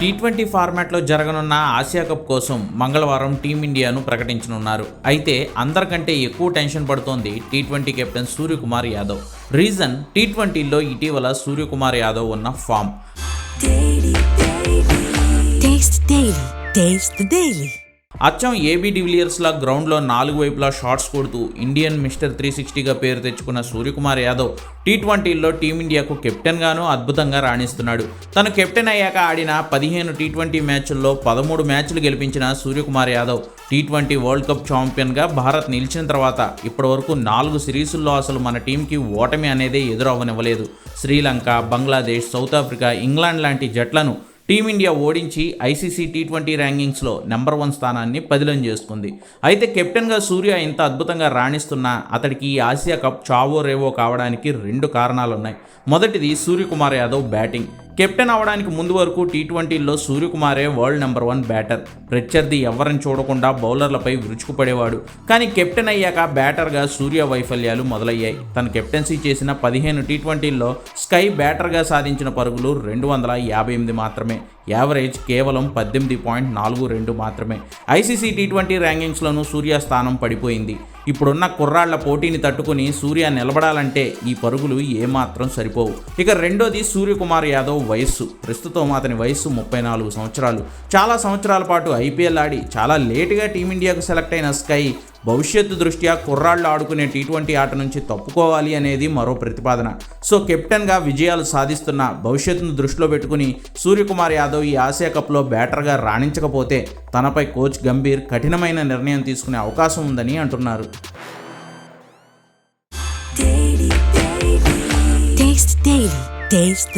T twenty ఫార్మాట్లో జరగనున్న Asia cup కోసం మంగళవారం టీమిండియాను ప్రకటించనున్నారు. అయితే అందరికంటే ఎక్కువ టెన్షన్ పడుతోంది T twenty captain Suryakumar Yadav. Reason T ట్వంటీలో ఇటీవల సూర్యకుమార్ యాదవ్ ఉన్న ఫామ్. అచ్చం ఏబీ డివిలియర్స్లా గ్రౌండ్లో నాలుగు వైపులా షాట్స్ కొడుతూ ఇండియన్ మిస్టర్ త్రీ సిక్స్టీగా పేరు తెచ్చుకున్న సూర్యకుమార్ యాదవ్ టీ ట్వంటీల్లో టీమిండియాకు కెప్టెన్గాను అద్భుతంగా రాణిస్తున్నాడు. తను కెప్టెన్ అయ్యాక ఆడిన పదిహేను టీ ట్వంటీ మ్యాచ్ల్లో పదమూడు మ్యాచ్లు గెలిపించిన Suryakumar Yadav T twenty world cup ఛాంపియన్గా Bharat నిలిచిన తర్వాత ఇప్పటివరకు నాలుగు సిరీసుల్లో అసలు మన టీంకి ఓటమి అనేదే ఎదురవ్వనివ్వలేదు. Sri Lanka Bangladesh South Africa England లాంటి జట్లను టీమిండియా ఓడించి ఐసీసీ టీ ట్వంటీ ర్యాంకింగ్స్లో నెంబర్ వన్ స్థానాన్ని పదిలం చేసుకుంది. అయితే కెప్టెన్గా సూర్య ఇంత అద్భుతంగా రాణిస్తున్నా అతడికి ఈ ఆసియా కప్ చావో రేవో కావడానికి రెండు కారణాలున్నాయి. మొదటిది సూర్యకుమార్ యాదవ్ బ్యాటింగ్. కెప్టెన్ అవడానికి ముందు వరకు టీ ట్వంటీలో సూర్యకుమారే వరల్డ్ నెంబర్ వన్ బ్యాటర్. ప్రత్యర్థి ఎవరిని చూడకుండా బౌలర్లపై విరుచుకుపడేవాడు. కానీ కెప్టెన్ అయ్యాక బ్యాటర్గా సూర్య వైఫల్యాలు మొదలయ్యాయి. తన కెప్టెన్సీ చేసిన పదిహేను టీ ట్వంటీల్లో స్కై బ్యాటర్గా సాధించిన పరుగులు రెండు వందల యాభై ఎనిమిది మాత్రమే. యావరేజ్ కేవలం పద్దెనిమిది పాయింట్ నాలుగు రెండు మాత్రమే. ఐసీసీ టీ ట్వంటీ ర్యాంకింగ్స్లోనూ సూర్య స్థానం పడిపోయింది. ఇప్పుడున్న కుర్రాళ్ళ పోటీని తట్టుకుని సూర్య నిలబడాలంటే ఈ పరుగులు ఏమాత్రం సరిపోవు. ఇక రెండోది సూర్యకుమార్ యాదవ్ వయస్సు. ప్రస్తుతం అతని వయస్సు ముప్పై నాలుగు సంవత్సరాలు. చాలా సంవత్సరాల పాటు ఐపీఎల్ ఆడి చాలా లేటుగా టీమిండియాకు సెలెక్ట్ అయిన స్కై భవిష్యత్తు దృష్ట్యా కుర్రాళ్ళు ఆడుకునే టీ ట్వంటీ ఆట నుంచి తప్పుకోవాలి అనేది మరో ప్రతిపాదన. సో కెప్టెన్గా విజయాలు సాధిస్తున్న భవిష్యత్తును దృష్టిలో పెట్టుకుని సూర్యకుమార్ యాదవ్ ఈ ఆసియా కప్లో బ్యాటర్గా రాణించకపోతే తనపై కోచ్ గంభీర్ కఠినమైన నిర్ణయం తీసుకునే అవకాశం ఉందని అంటున్నారు. Taste